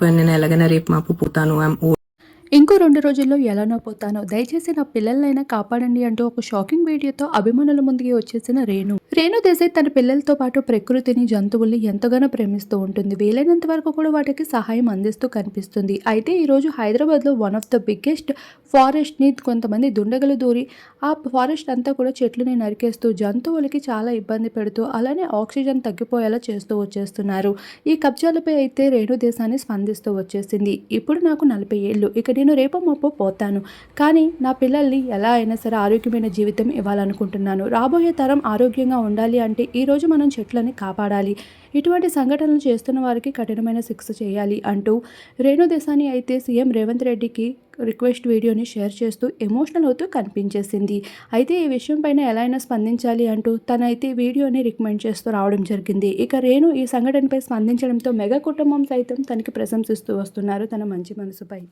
అయిపోయాను నేను ఎలాగైనా రేపు మాపు పోతాను. ఐఎమ్ ఇంకో రెండు రోజుల్లో ఎలానో పోతానో. దయచేసి నా పిల్లలైనా కాపాడండి అంటూ ఒక షాకింగ్ వీడియోతో అభిమానుల ముందుకి వచ్చేసిన రేణు. రేణు దేశాయ్ తన పిల్లలతో పాటు ప్రకృతిని జంతువుల్ని ఎంతగానో ప్రేమిస్తూ ఉంటుంది. వీలైనంత వరకు కూడా వాటికి సహాయం అందిస్తూ కనిపిస్తుంది. అయితే ఈరోజు హైదరాబాద్లో వన్ ఆఫ్ ద బిగ్గెస్ట్ ఫారెస్ట్ని కొంతమంది దుండగలు దూరి ఆ ఫారెస్ట్ అంతా కూడా చెట్లని నరికేస్తూ జంతువులకి చాలా ఇబ్బంది పెడుతూ అలానే ఆక్సిజన్ తగ్గిపోయేలా చేస్తూ వచ్చేస్తున్నారు. ఈ కబ్జాలపై అయితే రేణు దేశాన్ని స్పందిస్తూ వచ్చేసింది. ఇప్పుడు నాకు నలభై ఏళ్ళు. ఇక నేను రేపు మొప్పు పోతాను. కానీ నా పిల్లల్ని ఎలా అయినా సరే ఆరోగ్యమైన జీవితం ఇవ్వాలనుకుంటున్నాను. రాబోయే తరం ఆరోగ్యంగా ఉండాలి అంటే ఈరోజు మనం చెట్లని కాపాడాలి. ఇటువంటి సంఘటనలు చేస్తున్న వారికి కఠినమైన శిక్ష చేయాలి అంటూ రేణు దేశాన్ని అయితే సీఎం రేవంత్ రెడ్డికి రిక్వెస్ట్ వీడియోని షేర్ చేస్తూ ఎమోషనల్ అవుతూ కనిపించేసింది. అయితే ఈ విషయం పైన ఎలా అయినా స్పందించాలి అంటూ తనైతే వీడియోని రికమెండ్ చేస్తూ రావడం జరిగింది. ఇక రేణు ఈ సంఘటనపై స్పందించడంతో మెగా కుటుంబం సైతం తనకి ప్రశంసిస్తూ వస్తున్నారు తన మంచి మనసుపై.